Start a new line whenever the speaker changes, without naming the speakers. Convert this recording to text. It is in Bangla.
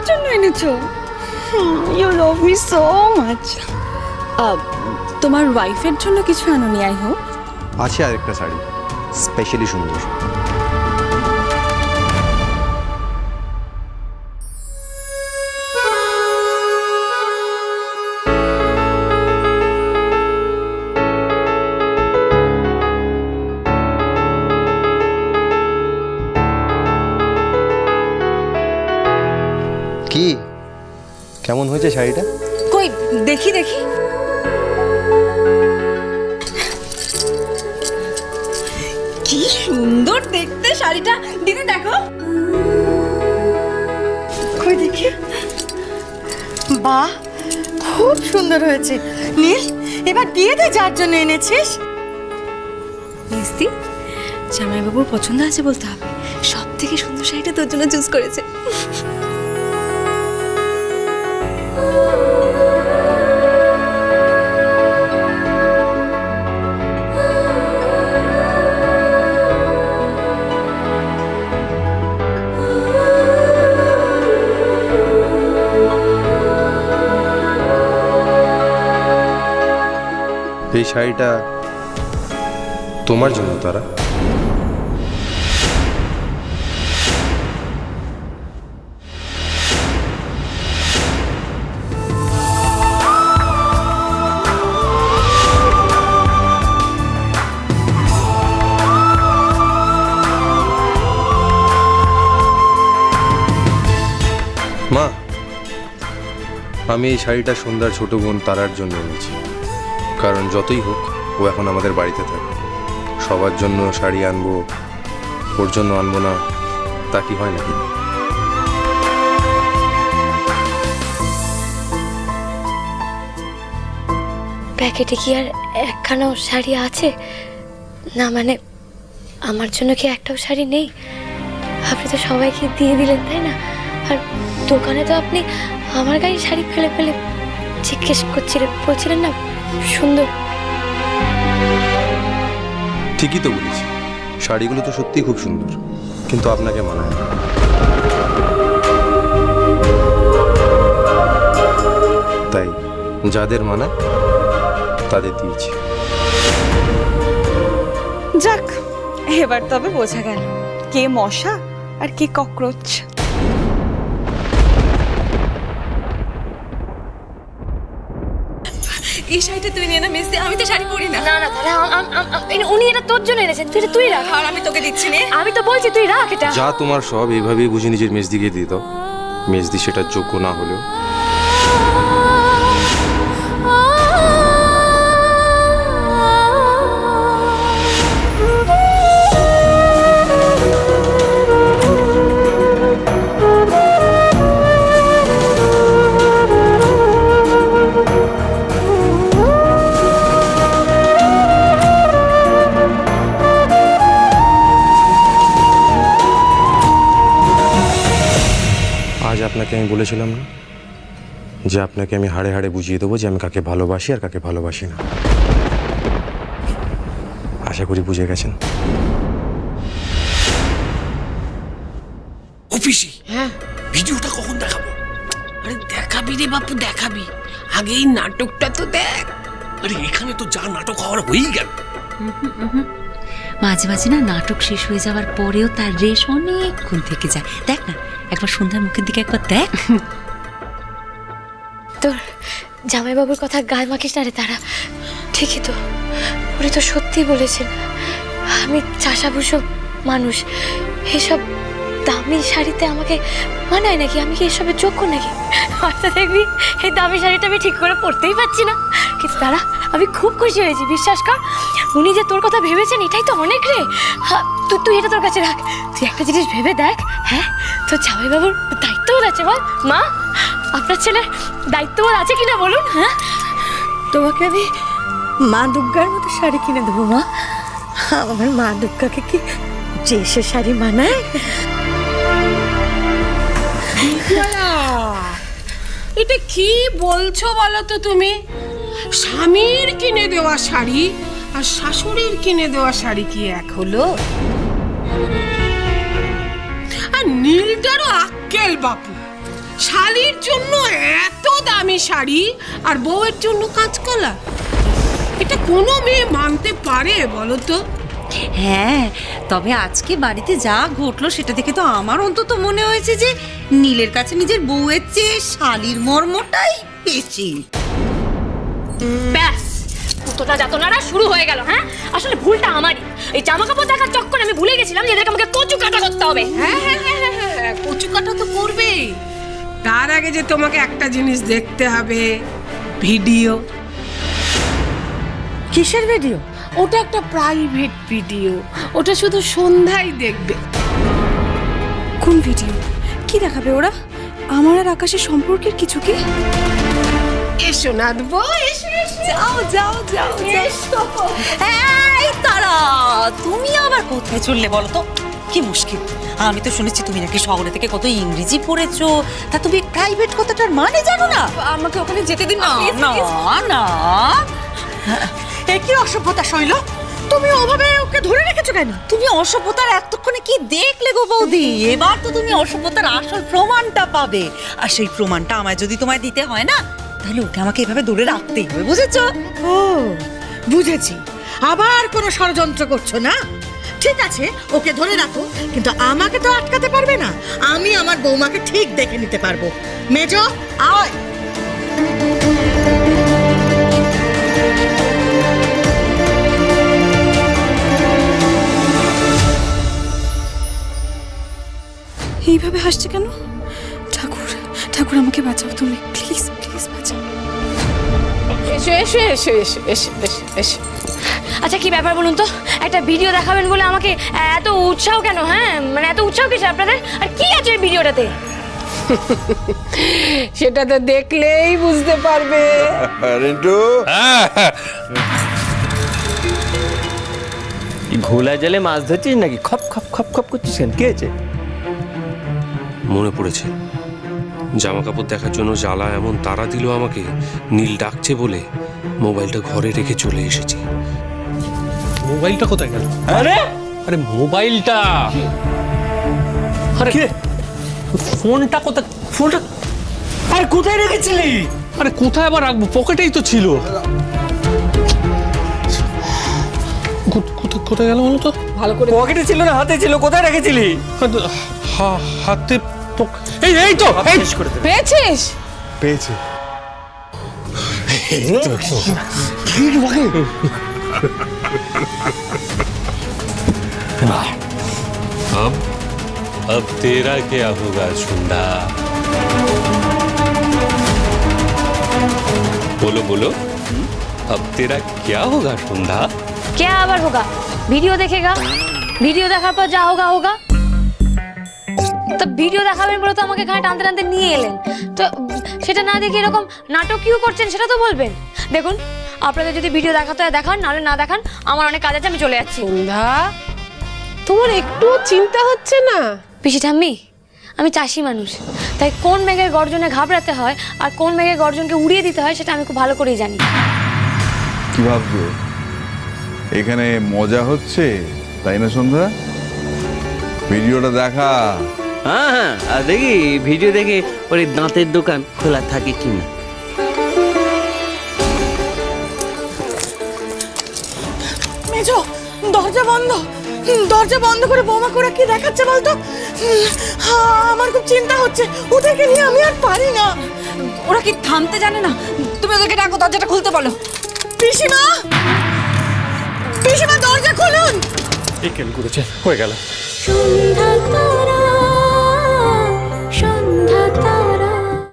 আমার জন্য এনেছো? You love me so much তোমার ওয়াইফের জন্য কিছু আনোনি আই হোক
আছে আরেকটা শাড়ি স্পেশালি সুন্দর কেমন হয়েছে শাড়িটা?
কই দেখি দেখি। কি সুন্দর দেখতে শাড়িটা। দিদি দেখো।
কই দেখি। বাহ খুব সুন্দর হয়েছে। নীল এবার দিয়ে দে যার জন্য এনেছিস।
মিস্তি জামাইবাবুর পছন্দ আছে বলতে হবে। সব থেকে সুন্দর শাড়িটা তোর জন্য চুজ করেছে।
এই শাড়িটা তোমার জন্য তারা। মা, আমি এই শাড়িটা সন্ধ্যার ছোট বোন তারার জন্য এনেছি। কারণ যতই হোক, ও এখন আমাদের বাড়িতে থাকে সবার জন্য শাড়ি আনব, ওর জন্য আনব না, তা কি হয় নাকি?
প্যাকেটে কি আর একখানাও শাড়ি আছে? না মানে আমার জন্য কি একটাও শাড়ি নেই? আপনি তো সবাইকে দিয়ে দিলেন, তাই না? আর দোকানে তো আপনি আমার গায়ে শাড়ি ফেলে ফেলে জিজ্ঞেস করছিলেন বলছিলেন না? সুন্দর।
ঠিকই তো বলেছি। শাড়িগুলো তো সত্যিই খুব সুন্দর কিন্তু আপনাকে মানায় না। তাই যাদের মানায় তাদের দিয়েছি।
যাক এবার তবে বোঝা গেল। কে মশা আর কে ককরোচ। এই শাড়িটা তুই নিয়ে না মেসে আমি তো শাড়ি পরি না।
না না তাহলে আম- আম- আম- আম- এই উনি এটা তোর জন্য এনেছেন তুই এটা তুই রাখ।
আর আমি তোকে দিচ্ছি নে।
আমি তো বলছি তুই রাখ এটা।
যা তোমার সব এইভাবেই বুঝে নিজের মেজদিকে দিয়ে দাও। মেজদি সেটার যোগ্য না হলেও। আপনাকে আমি বলেছিলাম না? যে আপনাকে আমি হাড়ে হাড়ে বুঝিয়ে দেবো যে আমি কাকে ভালোবাসি আর কাকে ভালোবাসি না। আশা করি বুঝে গেছেন।
অফিসে? হ্যাঁ। ভিডিওটা কখন দেখাবো?
আরে দেখাবি রে বাপু দেখাবি। আগে এই নাটকটা তো দেখ।
আরে এখানে তো যা নাটক হওয়ার হয়েই গেল।
মাঝে মাঝে না নাটক শেষ হয়ে যাওয়ার পরেও তার রেশ অনেকক্ষণ থেকে যায়। দেখ না একবার সন্ধ্যার মুখের দিকে একবার দেখ।
তোর জামাইবাবুর কথা গায়ে মাখিস না রে তারা। ঠিকই তো। উনি তো সত্যি বলেছেন, আমি চাষাভুষো মানুষ। এসব দামি শাড়িতে আমাকে মানায় নাকি? আমি কি এসবের যোগ্য নাকি? হয়তো দেখবি, এই দামি শাড়িটা আমি ঠিক করে পরতেই পারছি না। কিন্তু তারা, আমি খুব খুশি হয়েছি, বিশ্বাস কর। উনি যে তোর কথা ভেবেছেন, এটাই তো অনেক রে। তুই তুই এটা তোর কাছে রাখ। তুই একটা জিনিস ভেবে দেখ হ্যাঁ? তোর জামাইবাবুর দায়িত্ববোধ আছে বল? মা আপনার ছেলের দায়িত্ববোধ আছে কিনা বলুন হ্যাঁ?
তোমাকে আমি মা দুর্গার মতো শাড়ি কিনে দেবো মা। আমার মা দুর্গাকে কি যে সে শাড়ি মানায়?
এটা কি বলছো বলো তো তুমি? স্বামীর কিনে দেওয়া শাড়ি আর শাশুড়ির কিনে দেওয়া শাড়ি কি এক হলো? নীলটারও আক্কেল বাপু। শালির জন্য এত দামি শাড়ি আর বউয়ের জন্য কাঁচকলা। এটা কোনো মেয়ে মানতে পারে বলো তো?
হ্যাঁ তবে আজকে বাড়িতে যা ঘটলো সেটা দেখে তো আমার অন্তত মনে হয়েছে যে নীলের কাছে নিজের বউয়ের চেয়ে শালির মর্মটাই বেশি।
ব্যাস কতটা যাতনারা শুরু হয়ে গেল হ্যাঁ? আসলে ভুলটা আমারই। এই জামা কাপড় দেখার চক্করে আমি ভুলে গেছিলাম যে এদেরকে আমাকে কচু কাটা করতে হবে।
হ্যাঁ হ্যাঁ হ্যাঁ, হ্যাঁ কচু কাটা তো করবেই। তার আগে যে তোমাকে একটা জিনিস দেখতে হবে ভিডিও।
কিসের ভিডিও?
ওটা একটা প্রাইভেট ভিডিও ওটা শুধু সন্ধ্যায় দেখবে।
কোন ভিডিও? কি দেখাবে ওরা? আমার আর আকাশের সম্পর্কের কিছু কি?
এসো নাদবো এসো
যাও যাও যাও।
এসো।
এই তারা তুমি আবার কোথায় চললে বলো তো? কি মুশকিল? আমি তো শুনেছি তুমি নাকি শহরে থেকে কত ইংরেজি পড়েছো। তা তুমি প্রাইভেট কথাটার মানে জানো না?
আমাকে ওখানে যেতে দিন না
না না।
এ কি অসভ্যতা শৈল? তুমি ওভাবে ওকে ধরে রেখেছো কেন?
তুমি অসভ্যতার এতক্ষণে কি দেখলে গো বৌদি? এবার তো তুমি অসভ্যতার আসল প্রমাণটা পাবে। আর সেই প্রমাণটা আমায় যদি তোমায় দিতে হয় না তাহলে ওকে আমাকে এভাবে দূরে রাখতেই হবে বুঝেছ?
ও বুঝেছি। আবার কোনো ষড়যন্ত্র করছ না? ঠিক আছে ওকে ধরে রাখো কিন্তু আমাকে তো আটকাতে পারবে না। আমি আমার বৌমাকে ঠিক দেখে নিতে পারব। মেজ আয়।
এইভাবে হাসছে কেন? ঠাকুর ঠাকুর আমাকে বাঁচাও তুমি। প্লিজ প্লিজ বাঁচাও।
এসো এসো এসো এসো এসো এসো এসো।
আচ্ছা কি ব্যাপার বলুন তো? একটা ভিডিও দেখাবেন বলে আমাকে এত উৎসাহ কেন হ্যাঁ? মানে এত উৎসাহ কিসে আপনাদের? আর কি আছে এই ভিডিওটাতে?
সেটা তো দেখলেই বুঝতে পারবে।
রিন্টু?
ঘোলা জলে মাছ ধরছিস নাকি? খপ খপ খপ খপ করছিস কেন? কে আছে
মনে পড়েছে। জামা কাপড় দেখার জন্য জ্বালা এমন তারা দিল আমাকে নীল ডাকছে বলে মোবাইলটা ঘরে রেখে চলে এসেছি। মোবাইলটা কোথায় গেল?
আরে!
আরে মোবাইলটা! আরে!
কে?
ফোনটা কোথায়?
ফোনটা আর কোথায় রেখেছিলি?
আরে কোথায় আবার রাখব? পকেটেই তো ছিল। কোথায় কোথায় গেল বলো তো?
ভালো করে
পকেটে ছিল না হাতে ছিল কোথায় রেখেছিলি?
হা- হাতে পক- এই এই তো
পেয়েছিস?
পেয়েছে।
अब अब तेरा क्या होगा सुंदा बोलो बोलो अब तेरा क्या होगा सुंदा
क्या আবার হোগা ভিডিও দেখেগা ভিডিও দেখার পর যা হোগা হোগা তো ভিডিও দেখাবেন বলে তো আমাকে এখানে টানতে টানতে নিয়ে এলেন তো উম, সেটা না দেখে এরকম নাটকীয় করছেন সেটা তো বলবেন দেখুন আপনাদের যদি ভিডিও দেখাতে হয় দেখান নাহলে না দেখান আমার অনেক কাজ আছে আমি চলে যাচ্ছি।
সন্ধ্যা তোমার একটু চিন্তা হচ্ছে না?
পিসি ঠাম্মি আমি চাষি মানুষ তাই কোন মেঘের গর্জনে ঘাবড়াতে হয় আর কোন মেঘের গর্জনকে উড়িয়ে দিতে হয় সেটা আমি খুব ভালো করেই জানি।
কি ভাবছ? এখানে মজা হচ্ছে তাই না সন্ধ্যা? ভিডিওটা দেখা।
হ্যাঁ হ্যাঁ আর দেখি ভিডিও দেখে ওর এই দাঁতের দোকান খোলা থাকে কিনা।
দরজা বন্ধ করে বোমা করে কি দেখাচ্ছে বলতো? হা, আমার খুব চিন্তা হচ্ছে। ওদেরকে নিয়ে আমি আর পারি না।
ওরা কি থামতে জানে না? তুমি ওদেরকে ডাকো দরজাটা খুলতে বলো।
পিসিমা! পিসিমা দরজা খুলুন!
এই কেন করেছে হয়ে গেল।
সন্ধ্যা তারা